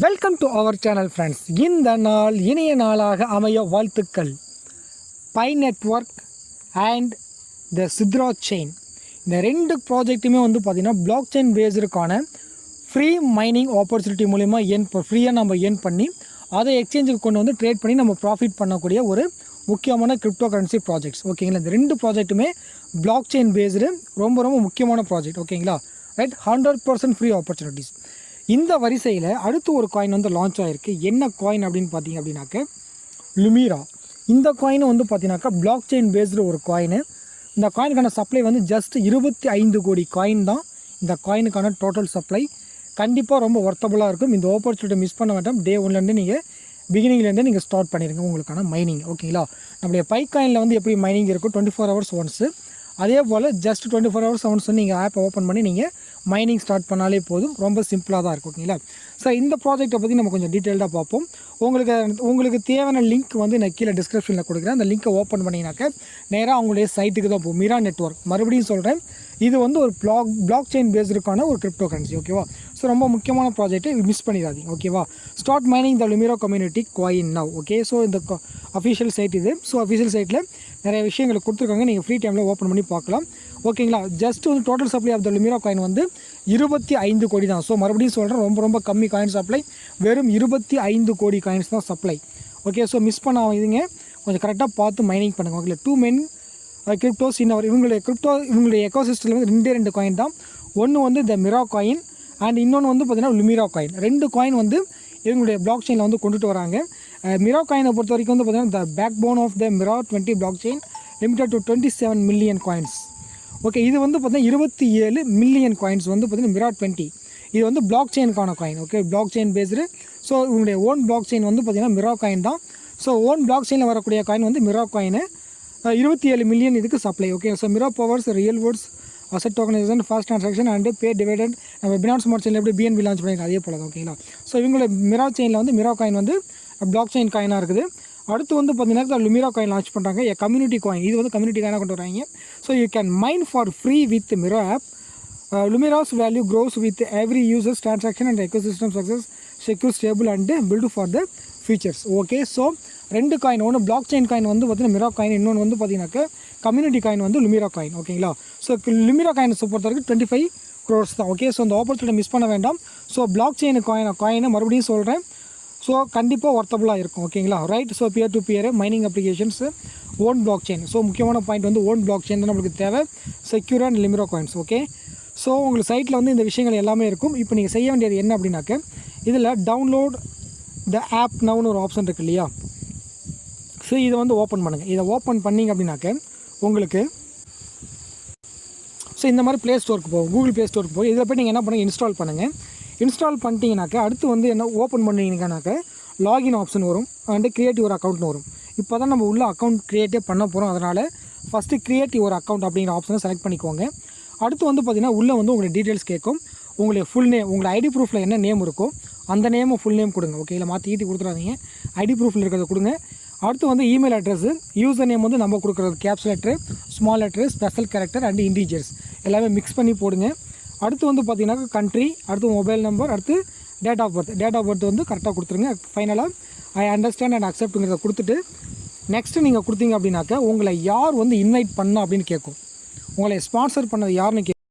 Welcome to our channel friends இந்த நாள் இனிய நாளாக அமைய வாழ்த்துக்கள். Pi network and the Sidra chain இந்த ரெண்டு ப்ராஜெக்ட்டுமே வந்து பார்த்திங்கன்னா பிளாக் செயின் பேஸ்டுக்கான ஃப்ரீ மைனிங் ஆப்பர்ச்சுனிட்டி மூலிமா ஏன் ஃப்ரீயாக நம்ம ஏர்ன் பண்ணி அதை எக்ஸ்சேஞ்சுக்கு கொண்டு வந்து ட்ரேட் பண்ணி நம்ம ப்ராஃபிட் பண்ணக்கூடிய ஒரு முக்கியமான கிரிப்டோ கரன்சி ப்ராஜெக்ட்ஸ் ஓகேங்களா இந்த ரெண்டு ப்ராஜெக்ட்டுமே பிளாக் செயின் பேஸ்டு ரொம்ப ரொம்ப முக்கியமான ப்ராஜெக்ட் ஓகேங்களா right hundred percent free opportunities இந்த வரிசையில் அடுத்து ஒரு காயின் வந்து லான்ச் ஆகிருக்கு என்ன காயின் அப்படின்னு பார்த்தீங்க அப்படின்னாக்க லுமீரா இந்த காயின் வந்து பார்த்தீங்கன்னாக்கா பிளாக் செயின் பேஸ்டு ஒரு காயின் இந்த காயினுக்கான சப்ளை வந்து ஜஸ்ட் இருபத்தி ஐந்து கோடி காயின் தான். இந்த காயினுக்கான டோட்டல் சப்ளை கண்டிப்பாக ரொம்ப ஒர்த்தபுளாக இருக்கும். இந்த ஆப்பர்ச்சுனிட்டி மிஸ் பண்ண வேண்டாம். டே ஒன்லேருந்து நீங்கள் பிகினிங்லேருந்து நீங்கள் ஸ்டார்ட் பண்ணிடுங்க உங்களுக்கான மைனிங் ஓகேங்களா நம்மளுடைய பை காயினில் வந்து எப்படி மைனிங் இருக்கும் டுவெண்ட்டி ஃபோர் ஹவர்ஸ் ஒன்ஸு அதே போல் just twenty four hours once நீங்கள் ஆப் ஓப்பன் பண்ணி நீங்கள் மைனிங் ஸ்டார்ட் பண்ணாலே போதும். ரொம்ப சிம்பிளாக தான் இருக்கும் ஓகேங்களா? ஸோ இந்த ப்ராஜெக்ட்டை பற்றி நம்ம கொஞ்சம் டீட்டெயில்டாக பார்ப்போம். உங்களுக்கு உங்களுக்கு தேவையான லிங்க் வந்து நான் கீழே டிஸ்கிரிப்ஷனில் கொடுக்குறேன். அந்த லிங்க்கை ஓப்பன் பண்ணிங்கனாக்க நேராக அவங்களுடைய சைட்டுக்கு தான் போகும். மிரா நெட்ஒர்க் மறுபடியும் சொல்கிறேன் இது வந்து ஒரு பிளாக் பிளாக் செயின் பேஸ்டுக்கான ஒரு கிரிப்டோ கரன்சி ஓகேவா? ஸோ ரொம்ப முக்கியமான ப்ராஜெக்ட்டு மிஸ் பண்ணிடாதீங்க ஓகேவா? Start mining the Lumiro community coin now okay so இந்த அஃபிஷியல் சைட் இது. ஸோ அஃபிஷியல் சைட்டில் நிறைய விஷயங்களை கொடுத்துருக்காங்க. நீங்கள் ஃப்ரீ டைமில் ஓப்பன் பண்ணி பார்க்கலாம். ஓகேங்களா? ஜஸ்ட் வந்து total supply of the Lumiro coin வந்து இருபத்தி ஐந்து கோடி தான். ஸோ மறுபடியும் சொல்கிறேன் ரொம்ப ரொம்ப கம்மி காயின் சப்ளை வெறும் இருபத்தி ஐந்து கோடி காயின்ஸ் தான் சப்ளை ஓகே ஸோ மிஸ் பண்ணாதீங்க கொஞ்சம் கரெக்டாக பார்த்து மைனிங் பண்ணுங்கள் ஓகே டூ மென் கிரிப்டோஸ் இன்னவர் இவங்களுடைய கிரிப்டோ இவங்களுடைய எக்கோசிஸ்டில் வந்து ரெண்டே ரெண்டு காயின் தான். ஒன்று வந்து இந்த மிரா காயின் அண்ட் இன்னொன்று வந்து பார்த்திங்கன்னா லுமிரா காயின் ரெண்டு காயின் வந்து இவங்களுடைய பிளாக் செயினில் வந்து கொண்டுட்டு வராங்க. Uh, மிரா காயினை பொறுத்த வரைக்கும் வந்து பார்த்திங்கன்னா the backbone of the Mira twenty block chain limited to twenty seven million coins okay இது வந்து பார்த்திங்கன்னா இருபத்தி ஏழு மில்லியன் காயின்ஸ் வந்து பார்த்திங்கன்னா மிரா டுவெண்ட்டி இது வந்து block செயினுக்கான coin okay block chain based so இவங்களுடைய ஓன் பிளாக் செயின் வந்து பார்த்திங்கன்னா மிரா காயின் தான். ஸோ ஓன் பிளாக் செயினில் வரக்கூடிய காயின் வந்து மிரா காயின் இருபத்தி ஏழு மில்லியன் இதுக்கு supply okay so Mira powers real worlds asset tokenization fast transaction and pay divided நம்ம பினான்ஸ் ஸ்மார்ட் செயினில் எப்படி பிஎன்பி லான்ச் பண்ணியிருக்கோம் அதே போல தான் ஓகேங்களா ஸோ இவங்களோட மிரா செயினில் வந்து மிரா காயின் வந்து பிளாக் செயின் காயினாக இருக்குது. அடுத்து வந்து பார்த்தீங்கன்னா லுமிரா காயின் லான்ச் பண்ணுறாங்க என் கம்யூனிட்டி காயின் இது வந்து கம்யூனிட்டி காயினாக கொண்டு வராங்க. So you can mine for free with Mira app Lumira's value grows with every users transaction and ecosystem success secure stable and build for the futures okay so ரெண்டு coin ஒன்று block chain coin வந்து பார்த்தீங்கன்னா மிரா coin இன்னொன்று வந்து பார்த்தீங்கன்னாக்க community coin வந்து Lumira coin ஓகேங்களா so Lumira coin பொறுத்த வரைக்கும் டுவெண்ட்டி ஃபைவ் க்ரோர்ஸ் தான். ஓகே ஸோ அந்த ஆப்பர்ச்சுனிட்டி மிஸ் பண்ண வேண்டாம். ஸோ பிளாக் செயின் காயின் காயினை மறுபடியும் சொல்கிறேன் ஸோ கண்டிப்பாக ஒர்த்தபுளாக இருக்கும் ஓகேங்களா right so peer to peer mining applications own block chain so முக்கியமான பாயிண்ட் வந்து ஓன் பிளாக் செயின் தான் நம்மளுக்கு தேவை. Secure and Limiro coins okay so உங்களுக்கு சைட்டில் வந்து இந்த விஷயங்கள் எல்லாமே இருக்கும். இப்போ நீங்கள் செய்ய வேண்டியது என்ன அப்படின்னாக்க இதில் டவுன்லோட் த ஆப் நவுன்னு ஒரு ஆப்ஷன் இருக்கு இல்லையா? ஸோ இதை வந்து ஓப்பன் பண்ணுங்கள் இதை ஓப்பன் பண்ணிங்க அப்படின்னாக்க உங்களுக்கு ஸோ இந்த மாதிரி ப்ளே ஸ்டோருக்கு போகும் கூகுள் ப்ளே ஸ்டோருக்கு போய் இதில் போய் நீங்கள் என்ன பண்ணுங்கள் இன்ஸ்டால் பண்ணுங்கள் இன்ஸ்டால் பண்ணிட்டீங்கனாக்க அடுத்து வந்து என்ன ஓப்பன் பண்ணிங்கனாக்க லாகின் ஆப்ஷன் வரும் அண்டு க்ரியேட்டிவ் ஒரு அக்கௌண்ட்னு வரும். இப்போ தான் நம்ம உள்ள அக்கௌண்ட் க்ரியேட்டே பண்ண போகிறோம் அதனால் ஃபஸ்ட்டு க்ரியேட்டிவ் ஒரு அக்கௌண்ட் அப்படிங்கிற ஆப்ஷனை செலக்ட் பண்ணிக்கோங்க. அடுத்து வந்து பார்த்திங்கன்னா உள்ளே வந்து உங்களுடைய டீட்டெயில்ஸ் கேட்கும். உங்களுடைய ஃபுல் நேம் உங்களை ஐடி ப்ரூஃபில் என்ன நேம் இருக்கோ அந்த நேமை ஃபுல் நேம் கொடுங்க ஓகே இல்லை மாற்றி ஈட்டி கொடுத்துடாதீங்க. ஐடி ப்ரூஃபில் இருக்கிறத கொடுங்க. அடுத்து வந்து இமெயில் அட்ரஸு யூசர் நேம் வந்து நம்ம கொடுக்குறது caps letter small letter special character and integers எல்லாமே மிக்ஸ் பண்ணி போடுங்க. அடுத்து வந்து பார்த்தீங்கன்னா கண்ட்ரி அடுத்து மொபைல் நம்பர் அடுத்து date of birth date of birth வந்து கரெக்டாக கொடுத்துருங்க. ஃபைனலாக ஐ அண்டர்ஸ்டாண்ட் அண்ட் அக்செப்ட்டுங்கிறத கொடுத்துட்டு நெக்ஸ்ட்டு நீங்கள் கொடுத்தீங்க அப்படின்னாக்க உங்களை யார் வந்து இன்வைட் பண்ண அப்படின்னு கேட்கும். உங்களை ஸ்பான்சர் பண்ணது யாருன்னு கே